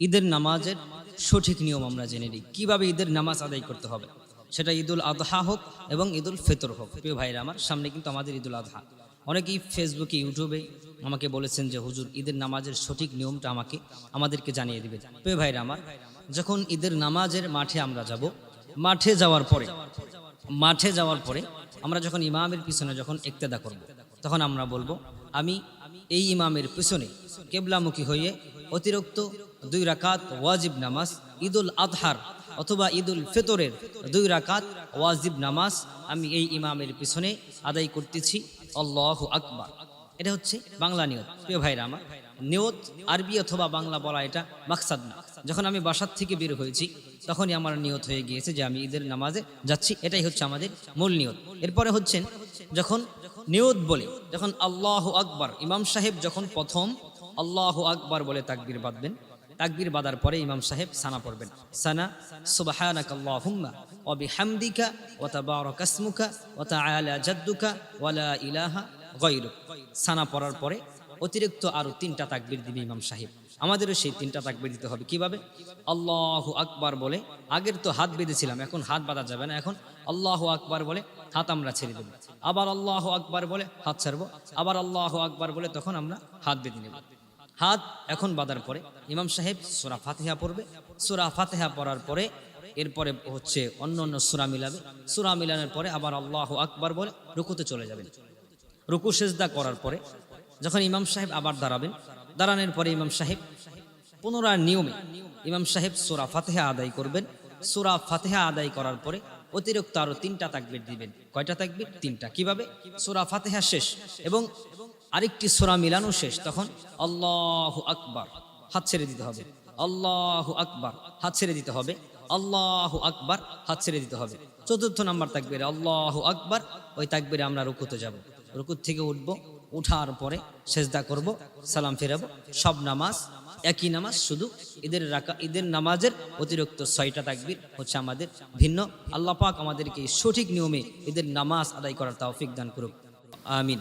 ঈদের নামাজের সঠিক নিয়ম আমরা জেনে নিই। কীভাবে ঈদের নামাজ আদায় করতে হবে? সেটা ঈদুল আদহা হোক এবং ঈদুল ফেতর হোক। প্রিয় ভাইরা, আমার সামনে কিন্তু আমাদের ঈদুল আদহা। অনেকেই ফেসবুকে ইউটিউবে আমাকে বলেছেন যে, হুজুর, ঈদের নামাজের সঠিক নিয়মটা আমাকে, আমাদেরকে জানিয়ে দিবে প্রিয় ভাইরা, আমার যখন ঈদের নামাজের মাঠে আমরা যাব, মাঠে যাওয়ার পরে, মাঠে যাওয়ার পরে আমরা যখন ইমামের পিছনে যখন একতেদা করব। তখন আমরা বলব, আমি এই ইমামের পিছনে কেবলামুখী হয়ে অতিরিক্ত দুই রাকাত ওয়াজিব নামাজ, ঈদুল আদহার অথবা ঈদুল ফিতরের দুই রাকাত ওয়াজিব নামাজ আমি এই ইমামের পিছনে আদায় করতেছি। আল্লাহ আকবার। এটা হচ্ছে বাংলা নিয়ত। প্রিয় ভাইরা আমার, নিয়ত আরবি অথবা বাংলা বলা এটা মাকসাদ না। যখন আমি বাসার থেকে বের হয়েছি, তখনই আমার নিয়ত হয়ে গিয়েছে যে আমি ঈদের নামাজে যাচ্ছি। এটাই হচ্ছে আমাদের মূল নিয়ত। এরপরে হচ্ছেন যখন নিয়ত বলে, যখন আল্লাহ আকবার, ইমাম সাহেব যখন প্রথম আল্লাহ আকবার বলে তাকবীর বাঁধবেন। তাকবীর বাঁধার পরে ইমাম সাহেব সানা পড়বেন। সানা সুবহানাক আল্লাহুম্মা ওয়া বিহামদিকা, ওয়া তাবারাকা তাআলা জাদ্দুকা, ওয়া লা ইলাহা গায়রুক। সানা পড়ার পরে অতিরিক্ত আরও তিনটা তাকবীর দিবে ইমাম সাহেব। আমাদেরও সেই তিনটা তাকবীর দিতে হবে। কীভাবে? আল্লাহ আকবার বলে, আগের তো হাত বেঁধেছিলাম, এখন হাত বাঁধা যাবে না এখন। আল্লাহ আকবার বলে, হাত আমরা ছেড়ে দেবো। আবার আল্লাহ আকবার বলে, হাত ছাড়বো। আবার আল্লাহ আকবার বলে, তখন আমরা হাত বেঁধে নেব। হাত এখন বাঁধার পরে। ইমাম সাহেব সুরা ফাতেহা পড়বে। সুরা ফাতেহা পড়ার পরে এরপরে হচ্ছে অন্য অন্য সুরা মিলাবে। সুরা মিলানোর পরে আবার আল্লাহ আকবার বলে রুকুতে চলে যাবেন। রুকু সেজদা করার পরে যখন ইমাম সাহেব আবার দাঁড়াবেন, দাঁড়ানোর পরে ইমাম সাহেব পুনরায় নিয়মে ইমাম সাহেব সুরা ফাতেহা আদায় করবেন। সুরা ফাতেহা আদায় করার পরে অতিরিক্ত আরও তিনটা তাকবির দিবেন। কয়টা তাকবির? তিনটা। কীভাবে? সুরা ফাতেহা শেষ এবং আরেকটি সুরা মিলানো শেষ। তখন আল্লাহ আকবার, হাত ছেড়ে দিতে হবে। আল্লাহ আকবার, হাত ছেড়ে দিতে হবে। আল্লাহ আকবার, হাত ছেড়ে দিতে হবে। চতুর্থ নাম্বার তাকবিরে, আল্লাহ আকবার, ওই তাকবিরে আমরা রুকুতে যাব। রুকুত থেকে উঠবো। উঠার পরে সেজদা করব, সালাম ফেরাবো, সব নামাজ, একই নামাজ শুধু ঈদের রাখা ঈদের নামাজের অতিরিক্ত ছয়টা তাকবির হচ্ছে আমাদের ভিন্ন। আল্লাহ পাক আমাদেরকে সঠিক নিয়মে ঈদের নামাজ আদায় করার তৌফিক দান করুক। আমিন।